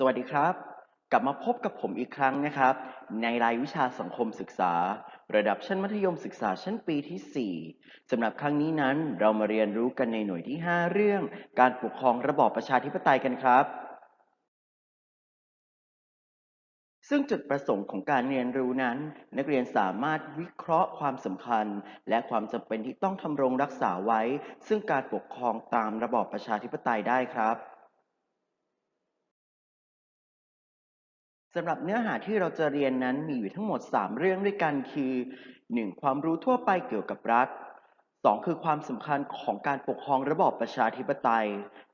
สวัสดีครับ กลับมาพบกับผมอีกครั้งนะครับ ในรายวิชาสังคมศึกษา ระดับชั้นมัธยมศึกษาชั้นปีที่ 4สำหรับครั้งนี้นั้นเรามาเรียนรู้กันในหน่วยที่ 5 เรื่อง การปกครองระบอบประชาธิปไตยกันครับ ซึ่งจุดประสงค์ของการเรียนรู้นั้น นักเรียนสามารถวิเคราะห์ความสำคัญ และความจำเป็นที่ต้องทำรงรักษาไว้ ซึ่งการปกครองตามระบอบประชาธิปไตยได้ครับ สำหรับเนื้อหาที่เราจะเรียนนั้นมีอยู่ทั้งหมด 3 เรื่องด้วยกันคือ 1. ความรู้ทั่วไปเกี่ยวกับรัฐ 2. คือความสำคัญของการปกครองระบอบประชาธิปไตย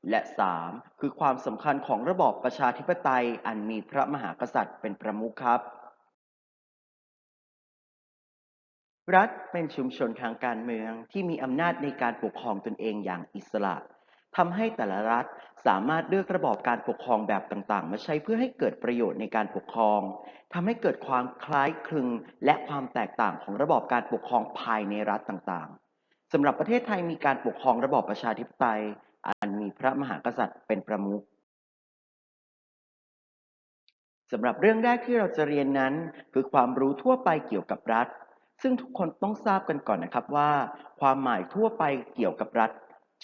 และ 3. คือความสำคัญของระบอบประชาธิปไตย อันมีพระมหากษัตริย์เป็นประมุขครับ รัฐเป็นชุมชนทางการเมืองที่มีอำนาจในการปกครองตนเองอย่างอิสระ ทำให้แต่ละรัฐสามารถเลือกระบอบการปกครองแบบต่างๆ มาใช้เพื่อให้เกิดประโยชน์ในการปกครองทำให้เกิดความคล้ายคลึงและความแตกต่างของระบอบการปกครองภายในรัฐต่างๆสำหรับประเทศไทยมีการปกครองระบอบประชาธิปไตย อันมีพระมหากษัตริย์เป็นประมุขสำหรับเรื่องแรกที่เราจะเรียนนั้น คือความรู้ทั่วไปเกี่ยวกับรัฐ ซึ่งทุกคนต้องทราบกันก่อนนะครับว่า ความหมายทั่วไปเกี่ยวกับรัฐ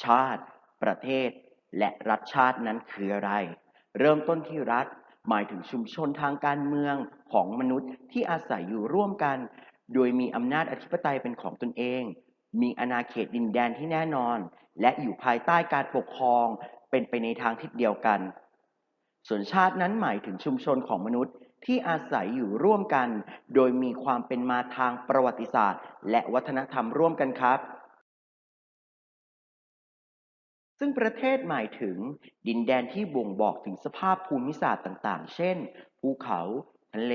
ชาติ ประเทศ และรัฐชาตินั้นคืออะไร เริ่มต้นที่รัฐ หมายถึงชุมชนทางการเมืองของมนุษย์ที่อาศัยอยู่ร่วมกัน โดยมีอำนาจอธิปไตยเป็นของตนเอง มีอาณาเขตดินแดนที่แน่นอน และอยู่ภายใต้การปกครอง เป็นไปในทางทิศเดียวกัน ส่วนชาตินั้นหมายถึงชุมชนของมนุษย์ที่อาศัยอยู่ร่วมกัน โดยมีความเป็นมาทางประวัติศาสตร์ และวัฒนธรรมร่วมกันครับ ซึ่งประเทศหมายถึง ดินแดนที่บ่งบอกถึงสภาพภูมิศาสตร์ต่างๆ เช่น ภูเขา ทะเล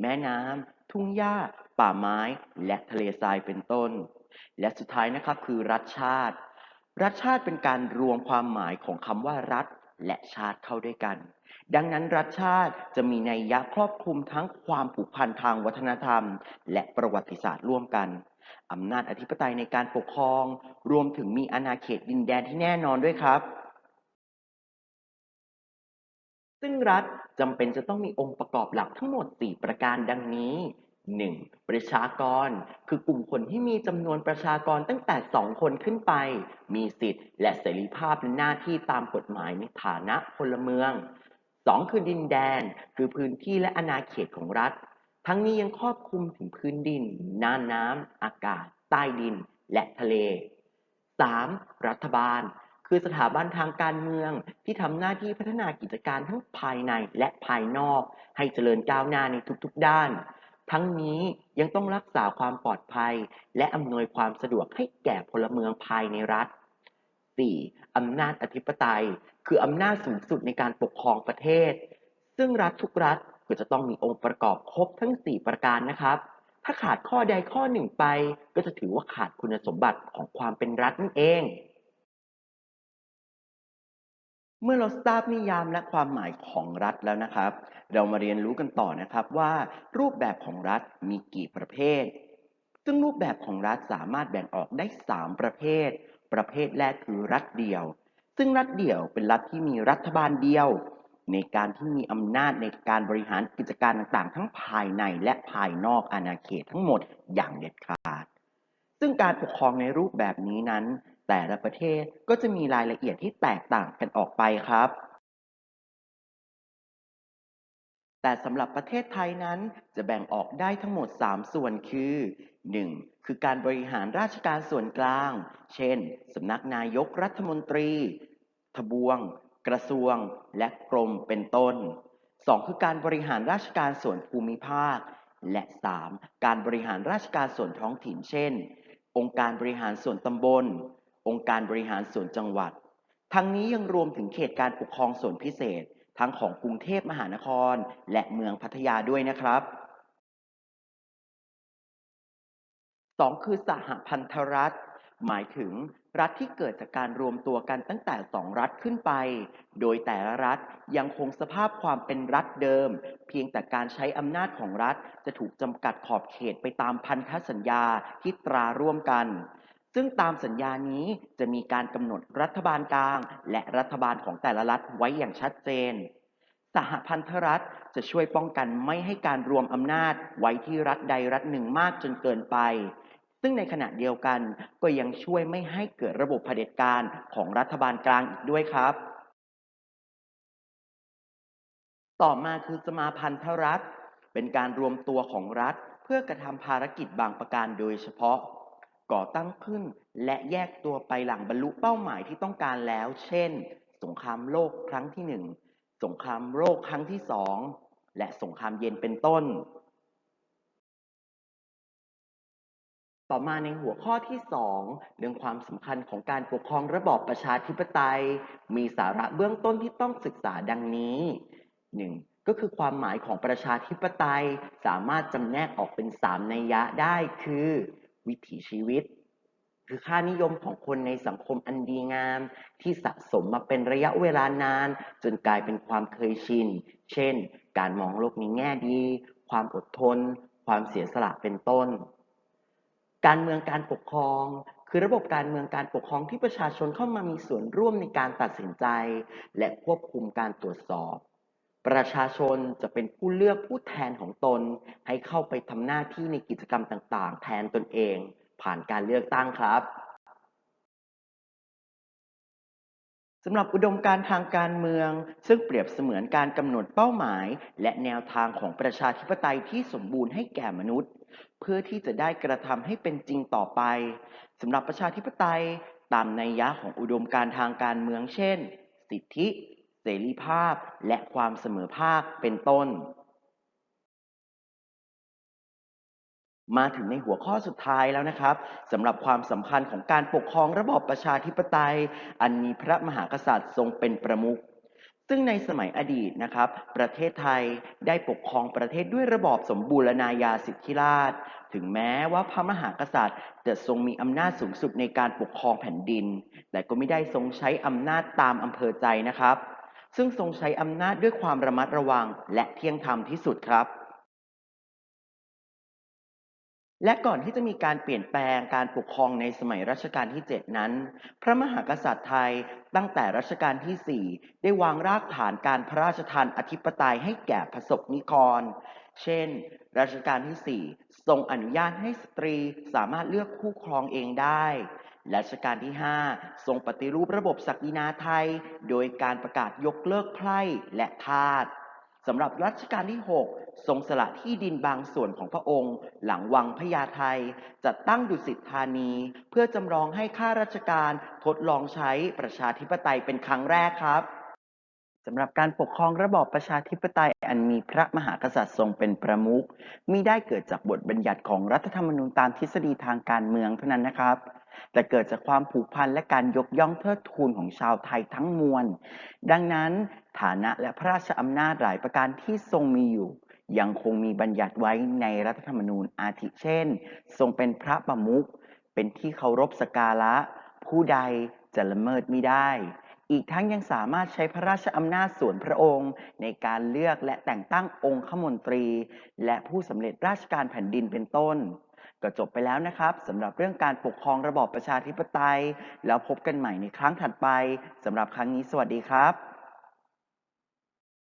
แม่น้ำ ทุ่งหญ้า ป่าไม้ และทะเลทรายเป็นต้น และสุดท้ายนะครับคือรัฐชาติ รัฐชาติเป็นการรวมความหมายของคำว่ารัฐและชาติเข้าด้วยกัน ดังนั้นรัฐชาติจะมีนัยยะครอบคลุมทั้งความผูกพันทางวัฒนธรรม และประวัติศาสตร์ร่วมกัน อำนาจอธิปไตยในการปกครอง รวมถึงมีอาณาเขตดินแดนที่แน่นอนด้วยครับ ซึ่งรัฐจำเป็นจะต้องมีองค์ประกอบหลักทั้งหมด 4 ประการดังนี้ 1. ประชากร คือกลุ่มคนที่มีจำนวนประชากรตั้งแต่ 2 คนขึ้นไป มีสิทธิ์ และเสรีภาพและหน้าที่ตามกฎหมายในฐานะพลเมือง 2. คือดินแดน คือพื้นที่และอาณาเขตของรัฐ ทั้งนี้ยังครอบคลุมถึงพื้นดินน่านน้ำอากาศ ใต้ดิน และทะเล 3. รัฐบาล คือสถาบันทางการเมืองที่ทำหน้าที่พัฒนากิจการทั้งภายในและภายนอก ให้เจริญก้าวหน้าในทุกๆด้าน ทั้งนี้ยังต้องรักษาความปลอดภัย และอำนวยความสะดวกให้แก่พลเมืองภายในรัฐ 4. อำนาจอธิปไตย คืออำนาจสูงสุดในการปกครองประเทศ ซึ่งรัฐทุกรัฐ ก็จะต้องมีองค์ประกอบครบทั้ง 4 ประการนะครับ ถ้าขาดข้อใดข้อหนึ่งไป ก็จะถือว่าขาดคุณสมบัติของความเป็นรัฐนั่นเอง เมื่อเราทราบนิยามและความหมายของรัฐแล้วนะครับ เรามาเรียนรู้กันต่อนะครับว่า รูปแบบของรัฐมีกี่ประเภท ซึ่งรูปแบบของรัฐสามารถแบ่งออกได้ 3 ประเภท ประเภทแรกคือรัฐเดี่ยว ซึ่งรัฐเดี่ยวเป็นรัฐที่มีรัฐบาลเดียว ในการที่มีอำนาจในการบริหารกิจการต่างๆ ทั้งภายในและภายนอกอาณาเขตทั้งหมดอย่างเด็ดขาด ซึ่งการปกครองในรูปแบบนี้นั้น แต่ละประเทศก็จะมีรายละเอียดที่แตกต่างกันออกไปครับ แต่สำหรับประเทศไทยนั้นจะแบ่งออกได้ทั้งหมด 3 ส่วนคือ 1. คือการบริหารราชการส่วนกลาง เช่นสำนักนายกรัฐมนตรี ทบวง กระทรวง และกรมเป็นต้น 2. คือการบริหารราชการส่วนภูมิภาค และ 3. การบริหารราชการส่วนท้องถิ่นเช่น องค์การบริหารส่วนตำบล องค์การบริหารส่วนจังหวัด ทั้งนี้ยังรวมถึงเขตการปกครองส่วนพิเศษ ทั้งของกรุงเทพมหานคร และเมืองพัทยาด้วยนะครับ 2. คือสหพันธรัฐ หมายถึงรัฐที่เกิดจากการรวมตัวกันตั้งแต่ 2 รัฐขึ้นไป โดยแต่ละรัฐยังคงสภาพความเป็นรัฐเดิม เพียงแต่การใช้อำนาจของรัฐจะถูกจำกัดขอบเขตไปตามพันธสัญญาที่ตราร่วมกัน ซึ่งตามสัญญานี้จะมีการกำหนดรัฐบาลกลาง และรัฐบาลของแต่ละรัฐไว้อย่างชัดเจน สหพันธรัฐจะช่วยป้องกันไม่ให้การรวมอำนาจไว้ที่รัฐใดรัฐหนึ่งมากจนเกินไป ซึ่งในขณะเดียวกันก็ยังช่วยไม่ให้เกิดระบบเผด็จการของรัฐบาลกลางอีกด้วยครับ ต่อมาคือสมาพันธรัฐ เป็นการรวมตัวของรัฐเพื่อกระทำภารกิจบางประการโดยเฉพาะ ก่อตั้งขึ้นและแยกตัวไปหลังบรรลุเป้าหมายที่ต้องการแล้ว เช่น สงครามโลกครั้งที่หนึ่งสงครามโลกครั้งที่สองและสงครามเย็นเป็นต้น ต่อมาในหัวข้อที่2เรื่องความสำคัญของการปกครองระบอบประชาธิปไตย มีสาระเบื้องต้นที่ต้องศึกษาดังนี้ 1. ก็คือความหมายของประชาธิปไตยสามารถจำแนกออกเป็น 3 นัยยะได้คือ วิถีชีวิต คือค่านิยมของคนในสังคมอันดีงาม ที่สะสมมาเป็นระยะเวลานาน จนกลายเป็นความเคยชิน เช่น การมองโลกในแง่ดี ความอดทน ความเสียสละเป็นต้น การเมืองการปกครอง คือระบบการเมืองการปกครองที่ประชาชนเข้ามามีส่วนร่วมในการตัดสินใจ และควบคุมการตรวจสอบ ประชาชนจะเป็นผู้เลือกผู้แทนของตน ให้เข้าไปทำหน้าที่ในกิจกรรมต่าง ๆ แทนตนเอง ผ่านการเลือกตั้งครับ สำหรับอุดมการทางการเมือง ซึ่งเปรียบเสมือนการกำหนดเป้าหมาย และแนวทางของประชาธิปไตยที่สมบูรณ์ให้แก่มนุษย์ เพื่อที่จะได้กระทำให้เป็นจริงต่อไปสำหรับประชาธิปไตยตามนัยยะของอุดมการทางการเมืองเช่น สิทธิ เสรีภาพ และความเสมอภาคเป็นต้น มาถึงในหัวข้อสุดท้ายแล้วนะครับสำหรับความสำคัญของการปกครองระบอบประชาธิปไตย อันมีพระมหากษัตริย์ทรงเป็นประมุขซึ่งในสมัยอดีตนะครับ ประเทศไทยได้ปกครองประเทศด้วยระบอบสมบูรณาญาสิทธิราช ถึงแม้ว่าพระมหากษัตริย์ จะทรงมีอำนาจสูงสุดในการปกครองแผ่นดิน แต่ก็ไม่ได้ทรงใช้อำนาจตามอำเภอใจนะครับ ซึ่งทรงใช้อำนาจด้วยความระมัดระวังและเที่ยงธรรมที่สุดครับ และก่อนที่จะมีการเปลี่ยนแปลงการปกครองในสมัยรัชกาลที่ 7 นั้น พระมหากษัตริย์ไทยตั้งแต่รัชกาลที่ 4 ได้วางรากฐานการพระราชทานอธิปไตยให้แก่พระสงฆ์นิกร เช่น รัชกาลที่ 4 ทรงอนุญาตให้สตรีสามารถเลือกคู่ครองเองได้รัชกาลที่ 5 ทรงปฏิรูประบบศักดินาไทย โดยการประกาศยกเลิกไพร่และทาส สำหรับรัชกาลที่ 6 ทรงสละที่ดินบางส่วนของพระองค์ หลังวังพญาไทจัดตั้งดุสิตธานี เพื่อจำลองให้ข้าราชการทดลองใช้ประชาธิปไตยเป็นครั้งแรกครับสำหรับการปกครองระบอบประชาธิปไตยอันมีพระมหากษัตริย์ทรงเป็นประมุขมิได้เกิดจากบทบัญญัติของรัฐธรรมนูญตามทฤษฎีทางการเมืองเท่านั้นนะครับ แต่เกิดจากความผูกพันและการยกย่องเทิดทูนของชาวไทยทั้งมวล ดังนั้นฐานะและพระราชอำนาจหลายประการที่ทรงมีอยู่ยังคงมีบัญญัติไว้ในรัฐธรรมนูญอาทิเช่น ทรงเป็นพระประมุขเป็นที่เคารพสการะ ผู้ใดจะละเมิดมิได้ อีกทั้งยังสามารถใช้พระราชอำนาจส่วนพระองค์ ในการเลือกและแต่งตั้งองค์ขมนตรี และผู้สำเร็จราชการแผ่นดินเป็นต้น ก็จบไปแล้วนะครับสำหรับเรื่องการปกครองระบอบประชาธิปไตย แล้วพบกันใหม่ในครั้งถัดไปสำหรับครั้งนี้สวัสดีครับ